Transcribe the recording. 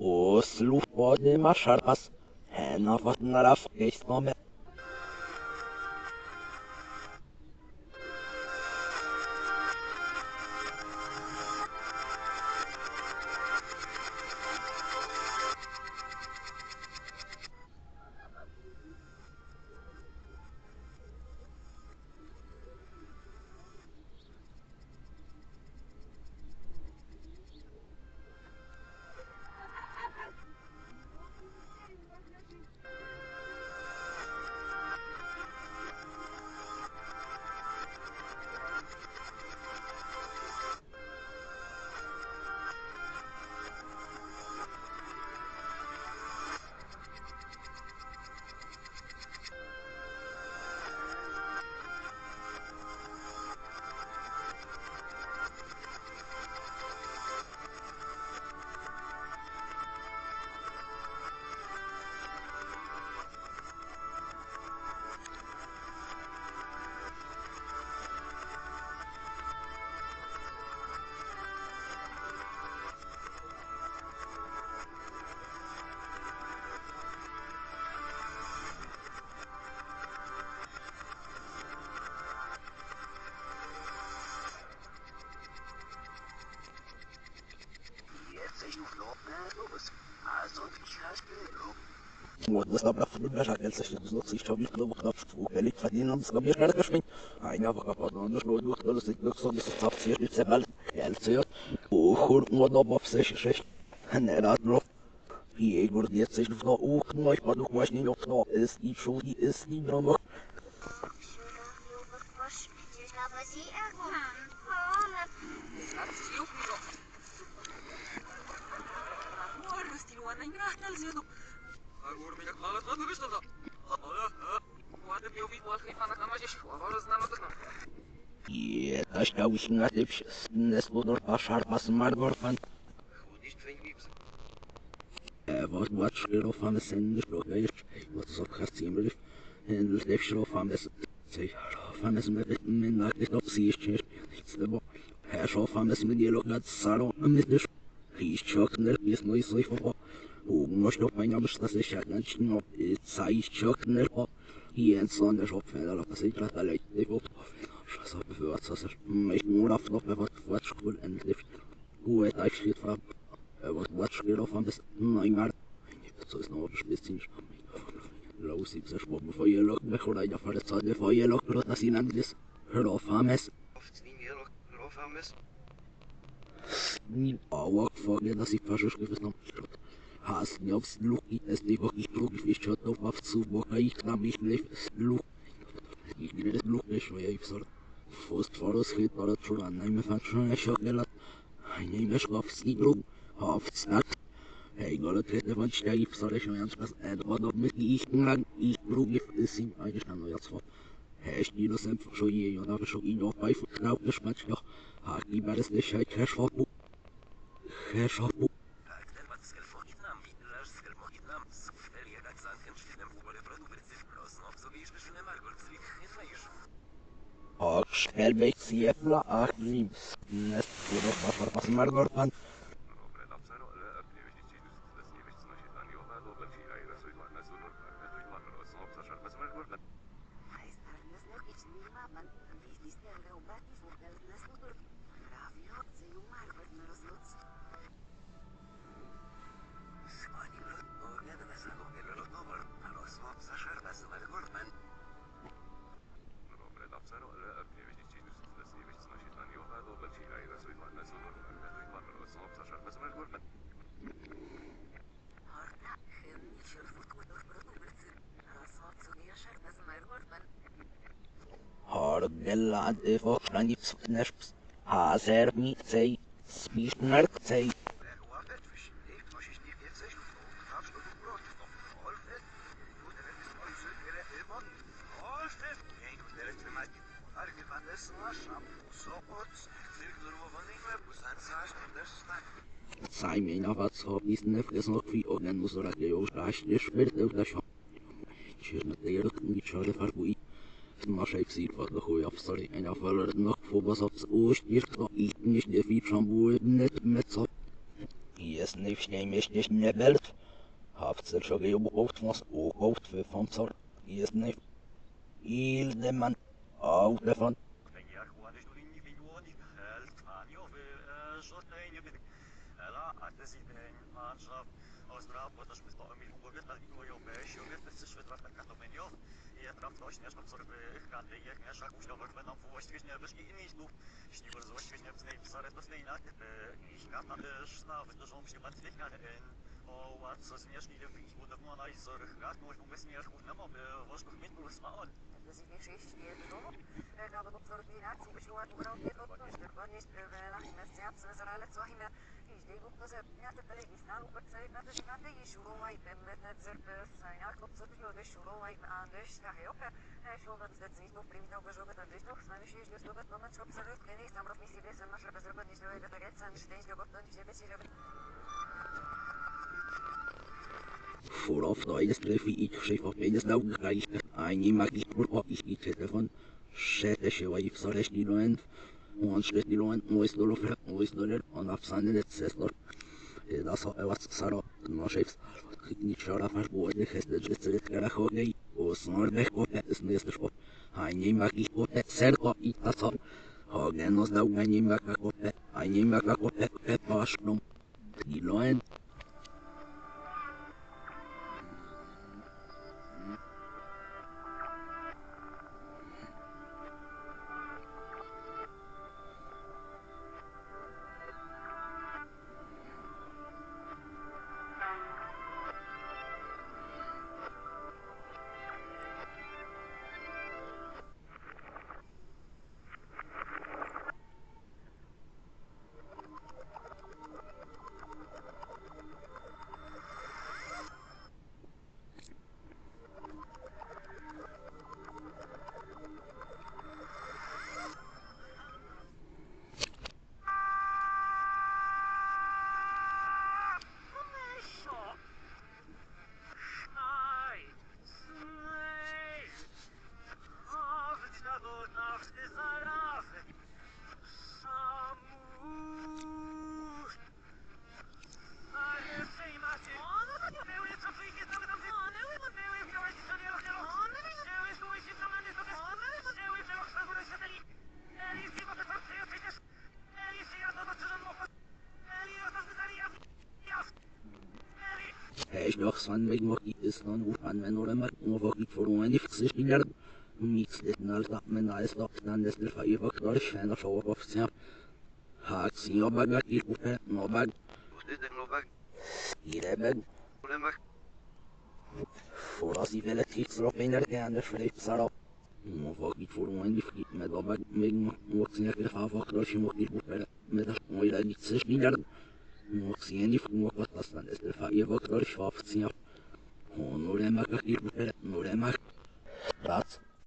Oslo får marsjalpass. Henda vatnar av feistomme. Ей гордец, sich в ух, но ich подух, was не yok, но ist die Schuld, die ist die Nummer. Je, taş kavuşun atip, nes budur başar basmar gorfan. Wat wat schil van de zender probeer, wat zo gaat zien brief. En dus leef schil van de zeg van de met men naar dit op zie met dus. Hij is chok ner is mooi zo van. Hoe moest op mijn anders dat is ja niet nog. Zij is chok ner. Hier en zo der op verder op zich laat alleen. Ik op. Scheiß auf, für was das ist. Ich nur auf noch mehr was Quatsch cool endlich. Gut, da steht vor. Was Quatsch geht auf am besten. Nein, mal. So ist noch ein ich ich auf ich habe. Mir aufs Luki, es die wirklich wirklich ich schaut auf auf zu, wo ich kann mich nicht Luki. Ich bin das Luki, weil ich soll. Fosforos geht bara tror nej men fan tror jag kör hela nej men ska få snitt har snart Hej, gola tredje van stijf, så det är ju spas är vad då med ich lang ich brug ich sim eigentlich noch jetzt vor. Hej, die das einfach schon je und aber schon ihn auf bei knapp geschmatzt noch. Hat die bei das nicht halt Cash vor. Cash Och, själv är jävla aktivs. Nästa år, pappa, pappa, smörgård, advoorschrijfsners, hazer mitcej, spisznerkcej. Zajmienia pracowizny w Gesnowi Ogenus radieją, raśnie szpyrtę dla siąg. Cierny rok niczole farbuje. Maszekség vannak olyan szali, eny a nicht fogazac óst, írta itt nis de ficsamból, net meca. Ilyes név nem és nis nebelt, haftszer csak jobb oft masz, ó, oft fő fancar, ilyes név. Ildeman, out de fan, schneller als die Mannschaft aus Trabzon das mit Emil Ugovic ali koji obeši uvjet se sve dva tako domenio i je Trabzon došao nešto co kande je nešto ako što vrlo nam buvo svižnje baš i ni tu što brzo svižnje s nej sare to nej nak ich karta schna wird schon mich ganz nicht kann in oh was so mir spiele wie ich wurde nur nach so gerade nur um mir gut na mal was noch mit uns an das ist nicht ich hier genommen gerade auf so die Nacht so beschwört wurde und nicht und nicht war nicht weil ich das Herz so alle zu himmel Furov neues Treffen ich schiff auf jedes Lauten reicht, ein Magik Purpo ich ich Telefon, schäte ich auf so recht die Nuent, Ułącznie ilumen uisdulów uisdulir on afsanile sestor. Daso ewas saro noszews. Niczora fasz błożny hestyczny cyryt karachogej. Usmordnych pope smystysz pope. A nie maki pope serko i taso. Hogenos dał na nim jaka pope. A nim jaka pope pope paszną. Iloen zie op dat ik op het no bag Dit is nog hier hebben Problema voor als die willen iets erop in de anders verleeft sarap Of ik voor een niet vergiet met dat bag met moet zien ik ga af door je moet niet op met dat mooi dat niet Mocciani fumò qualcosa del wird lo rifò, signor. Un'ora ma che il bello, un'ora ma... Was?